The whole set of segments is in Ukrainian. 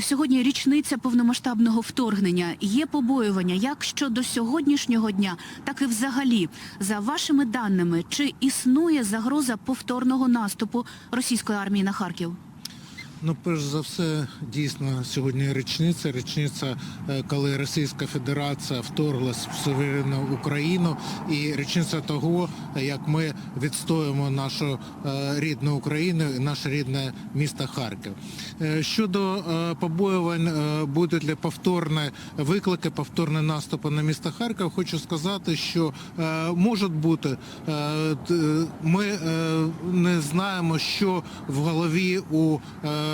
Сьогодні річниця повномасштабного вторгнення. Є побоювання як щодо сьогоднішнього дня, так і взагалі. За вашими даними, чи існує загроза повторного наступу російської армії на Харків? Ну, перш за все, дійсно, сьогодні річниця. Річниця, е, коли Російська Федерація вторглась в суверенну Україну, і річниця того, як ми відстоїмо нашу е, рідну Україну і наше рідне місто Харків. Е, Щодо побоювань, будуть ли повторні виклики, повторні наступи на місто Харків, хочу сказати, що можуть бути. Ми не знаємо, що в голові у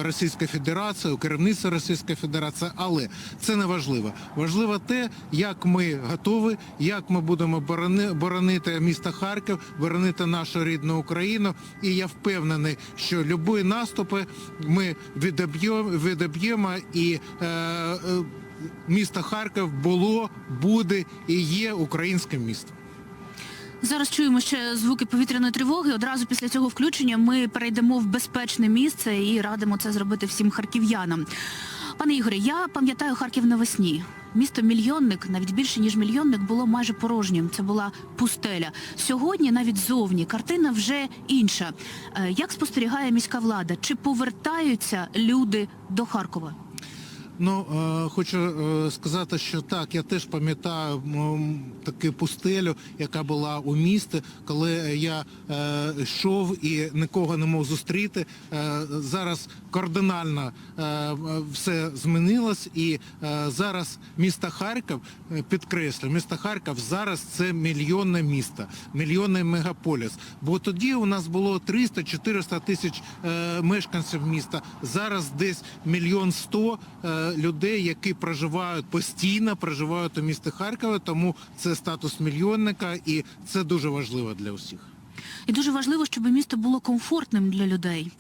Російської Федерації, у керівництва Російської Федерації, але це не важливо. Важливо те, як ми готові, як ми будемо борони- боронити місто Харків, боронити нашу рідну Україну. І я впевнений, що любі наступи ми відоб'ємо, відоб'ємо і е, е, місто Харків було, буде і є українським містом. Зараз чуємо ще звуки повітряної тривоги. Одразу після цього включення ми перейдемо в безпечне місце і радимо це зробити всім харків'янам. Пане Ігоре, я пам'ятаю Харків навесні. Місто мільйонник, навіть більше ніж мільйонник, було майже порожнім. Це була пустеля. Сьогодні навіть зовні картина вже інша. Е, Як спостерігає міська влада? Чи повертаються люди до Харкова? Ну, е, хочу е, сказати, що так, я теж пам'ятаю таку пустелю, яка була у місті, коли я е, йшов і нікого не мог зустріти. Зараз кардинально все змінилось, і зараз місто Харків, підкреслю, місто Харків зараз це мільйонне місто, мільйонний мегаполіс. Бо тоді у нас було 300-400 тисяч мешканців міста. Зараз десь мільйон сто людей, які проживають постійно, проживають у місті Харкова, тому це статус мільйонника і це дуже важливо для усіх. І дуже важливо, щоб місто було комфортним для людей.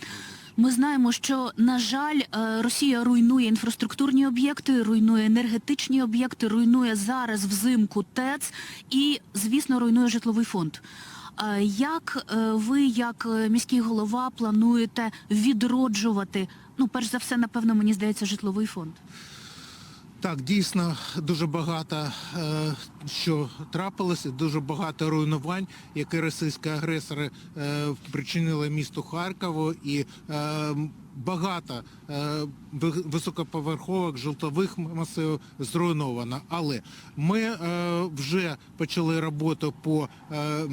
Ми знаємо, що на жаль, е, Росія руйнує інфраструктурні об'єкти, руйнує енергетичні об'єкти, руйнує зараз взимку ТЕЦ і, звісно, руйнує житловий фонд. Е, Як е, ви, як е, міський голова, плануєте відроджувати? Ну, перш за все, напевно, мені здається, житловий фонд. Так, дійсно дуже багато що трапилося, дуже багато руйнувань, які російські агресори причинили місту Харкову, і багато е, високоповерхових житлових масивів зруйновано. Але ми е, вже почали роботу по е,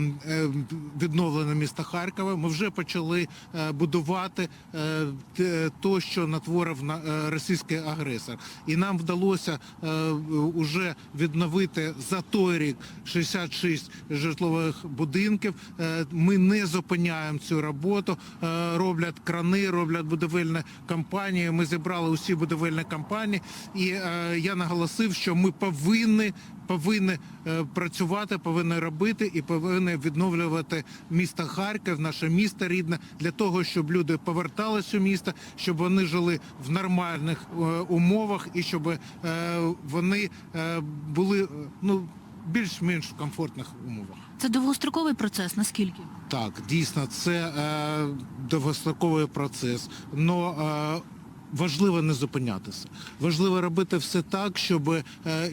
відновленню міста Харкова. Ми вже почали будувати те- що натворив на російський агресор. І нам вдалося е, уже відновити за той рік 66 житлових будинків. Ми не зупиняємо цю роботу. Роблять крани, роблять будівельні компанії. Ми зібрали усі будівельні компанії, і е, я наголосив, що ми повинні. Повинні е, працювати, повинні робити і повинні відновлювати місто Харків, наше місто рідне, для того, щоб люди поверталися у місто, щоб вони жили в нормальних е, умовах і щоб е, вони е, були ну більш-менш в комфортних умовах. Це довгостроковий процес, наскільки? Так, дійсно, це е, довгостроковий процес. Но е, важливо не зупинятися. Важливо робити все так, щоб е,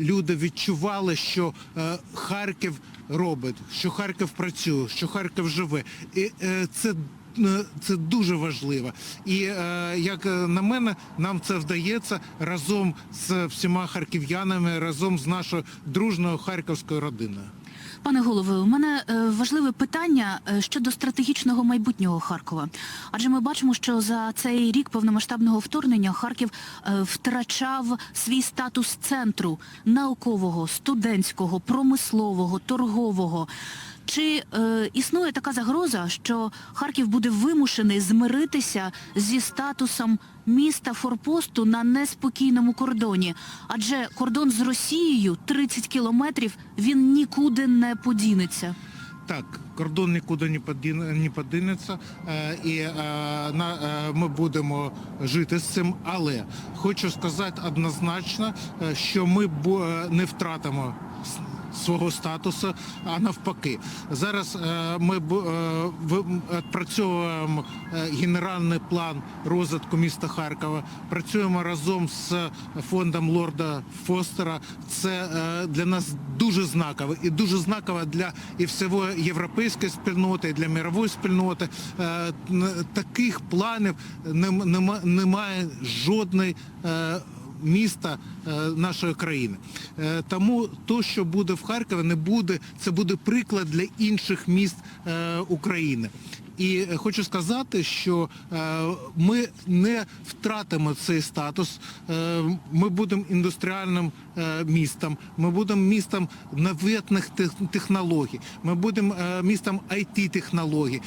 люди відчували, що е, Харків робить, що Харків працює, що Харків живе. І е, це. Е, Це дуже важливо, і е, як е, на мене, нам це вдається разом з всіма харків'янами, разом з нашою дружною харківською родиною. Пане голове, у мене важливе питання щодо стратегічного майбутнього Харкова. Адже ми бачимо, що за цей рік повномасштабного вторгнення Харків втрачав свій статус центру наукового, студентського, промислового, торгового. Чи е, існує така загроза, що Харків буде вимушений змиритися зі статусом міста форпосту на неспокійному кордоні? Адже кордон з Росією 30 кілометрів він нікуди не подінеться. Так, кордон нікуди не подінеться, е, і е, е, ми будемо жити з цим. Але хочу сказати однозначно, що ми не втратимо свого статусу, а навпаки. Зараз е, ми е, відпрацьовуємо е, генеральний план розвитку міста Харкова. Працюємо разом з фондом Лорда Фостера. Це для нас дуже знаково і дуже знаково для і всього європейської спільноти, і для мирової спільноти. Таких планів немає жодної. Міста е, нашої країни. Е, Тому то, що буде в Харкові, не буде, це буде приклад для інших міст е, України. І хочу сказати, що ми не втратимо цей статус. Ми будемо індустріальним містом, ми будемо містом новітних технологій, ми будемо містом it технологій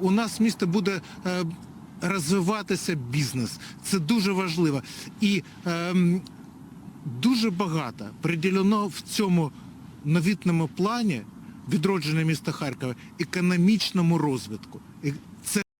У нас місто буде розвиватися бізнес. Це дуже важливо. І ем, дуже багато приділено в цьому новітному плані відродження міста Харкова економічному розвитку.